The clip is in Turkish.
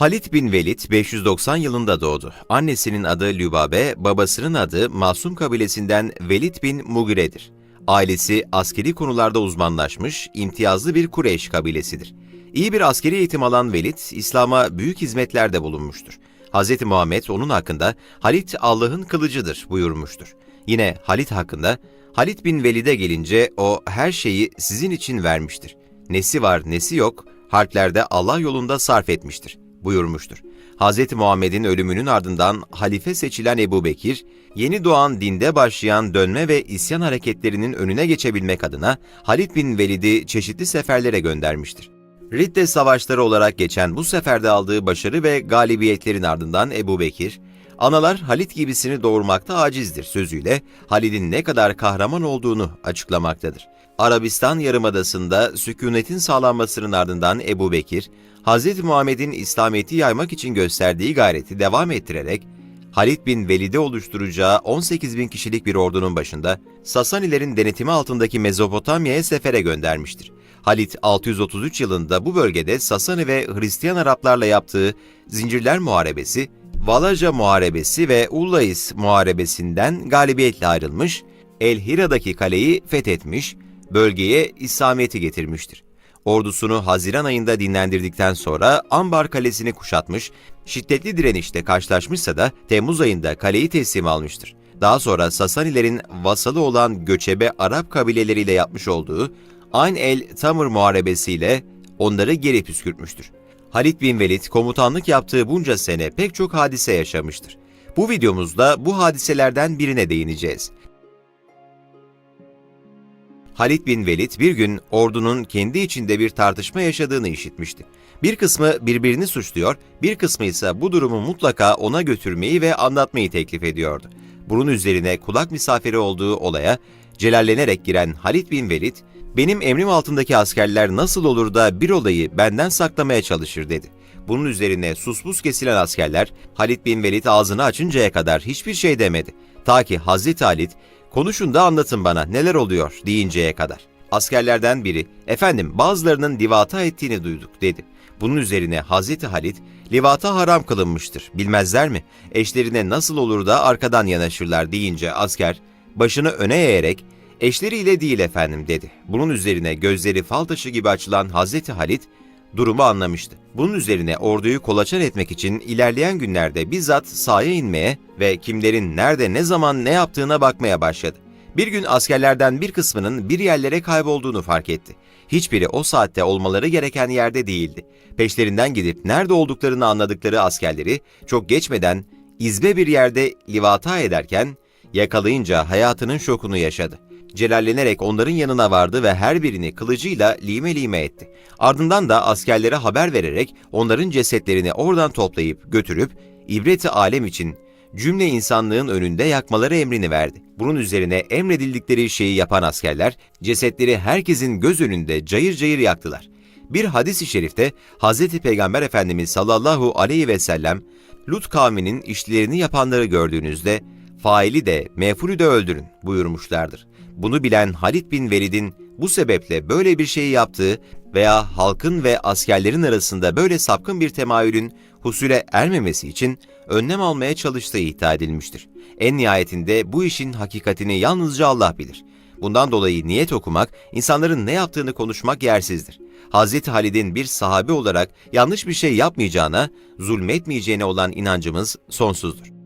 Halit bin Velid 590 yılında doğdu. Annesinin adı Lübabe, babasının adı Masum kabilesinden Velid bin Mugire'dir. Ailesi askeri konularda uzmanlaşmış, imtiyazlı bir Kureyş kabilesidir. İyi bir askeri eğitim alan Velid, İslam'a büyük hizmetlerde bulunmuştur. Hz. Muhammed onun hakkında Halit Allah'ın kılıcıdır buyurmuştur. Yine Halit hakkında Halit bin Velid'e gelince o her şeyi sizin için vermiştir. Nesi var nesi yok harplerde Allah yolunda sarf etmiştir buyurmuştur. Hz. Muhammed'in ölümünün ardından halife seçilen Ebu Bekir, yeni doğan dinde başlayan dönme ve isyan hareketlerinin önüne geçebilmek adına Halid bin Velid'i çeşitli seferlere göndermiştir. Ridde savaşları olarak geçen bu seferde aldığı başarı ve galibiyetlerin ardından Ebu Bekir, analar Halit gibisini doğurmakta acizdir sözüyle Halid'in ne kadar kahraman olduğunu açıklamaktadır. Arabistan Yarımadası'nda sükunetin sağlanmasının ardından Ebu Bekir, Hz. Muhammed'in İslamiyet'i yaymak için gösterdiği gayreti devam ettirerek, Halid bin Velid'e oluşturacağı 18 bin kişilik bir ordunun başında Sasanilerin denetimi altındaki Mezopotamya'ya sefere göndermiştir. Halit 633 yılında bu bölgede Sasani ve Hristiyan Araplarla yaptığı Zincirler Muharebesi, Valaca Muharebesi ve Ullais Muharebesi'nden galibiyetle ayrılmış, El Hira'daki kaleyi fethetmiş, bölgeye İslamiyet'i getirmiştir. Ordusunu Haziran ayında dinlendirdikten sonra Ambar Kalesi'ni kuşatmış, şiddetli direnişte karşılaşmışsa da Temmuz ayında kaleyi teslim almıştır. Daha sonra Sasanilerin vasalı olan göçebe Arap kabileleriyle yapmış olduğu Ayn el Tamır Muharebesiyle onları geri püskürtmüştür. Halit bin Velid komutanlık yaptığı bunca sene pek çok hadise yaşamıştır. Bu videomuzda bu hadiselerden birine değineceğiz. Halit bin Velid bir gün ordunun kendi içinde bir tartışma yaşadığını işitmişti. Bir kısmı birbirini suçluyor, bir kısmı ise bu durumu mutlaka ona götürmeyi ve anlatmayı teklif ediyordu. Bunun üzerine kulak misafiri olduğu olaya celallenerek giren Halit bin Velid, benim emrim altındaki askerler nasıl olur da bir olayı benden saklamaya çalışır dedi. Bunun üzerine suspus kesilen askerler Halit bin Velid ağzını açıncaya kadar hiçbir şey demedi. Ta ki Hazreti Halit konuşun da anlatın bana neler oluyor deyinceye kadar. Askerlerden biri, efendim bazılarının livata ettiğini duyduk dedi. Bunun üzerine Hazreti Halit, livata haram kılınmıştır, bilmezler mi? Eşlerine nasıl olur da arkadan yanaşırlar deyince asker, başını öne eğerek, eşleriyle değil efendim dedi. Bunun üzerine gözleri fal taşı gibi açılan Hazreti Halit, durumu anlamıştı. Bunun üzerine orduyu kolaçan etmek için ilerleyen günlerde bizzat sahaya inmeye ve kimlerin nerede ne zaman ne yaptığına bakmaya başladı. Bir gün askerlerden bir kısmının bir yerlere kaybolduğunu fark etti. Hiçbiri o saatte olmaları gereken yerde değildi. Peşlerinden gidip nerede olduklarını anladıkları askerleri çok geçmeden izbe bir yerde livata ederken yakalayınca hayatının şokunu yaşadı. Celallenerek onların yanına vardı ve her birini kılıcıyla lime lime etti. Ardından da askerlere haber vererek onların cesetlerini oradan toplayıp götürüp ibreti alem için cümle insanlığın önünde yakmaları emrini verdi. Bunun üzerine emredildikleri şeyi yapan askerler cesetleri herkesin göz önünde cayır cayır yaktılar. Bir hadis-i şerifte Hz. Peygamber Efendimiz sallallahu aleyhi ve sellem Lut kavminin işlerini yapanları gördüğünüzde faili de mefulü de öldürün buyurmuşlardır. Bunu bilen Halid bin Velid'in bu sebeple böyle bir şeyi yaptığı veya halkın ve askerlerin arasında böyle sapkın bir temayülün husule ermemesi için önlem almaya çalıştığı iddia edilmiştir. En nihayetinde bu işin hakikatini yalnızca Allah bilir. Bundan dolayı niyet okumak, insanların ne yaptığını konuşmak yersizdir. Hazreti Halid'in bir sahabe olarak yanlış bir şey yapmayacağına, zulmetmeyeceğine olan inancımız sonsuzdur.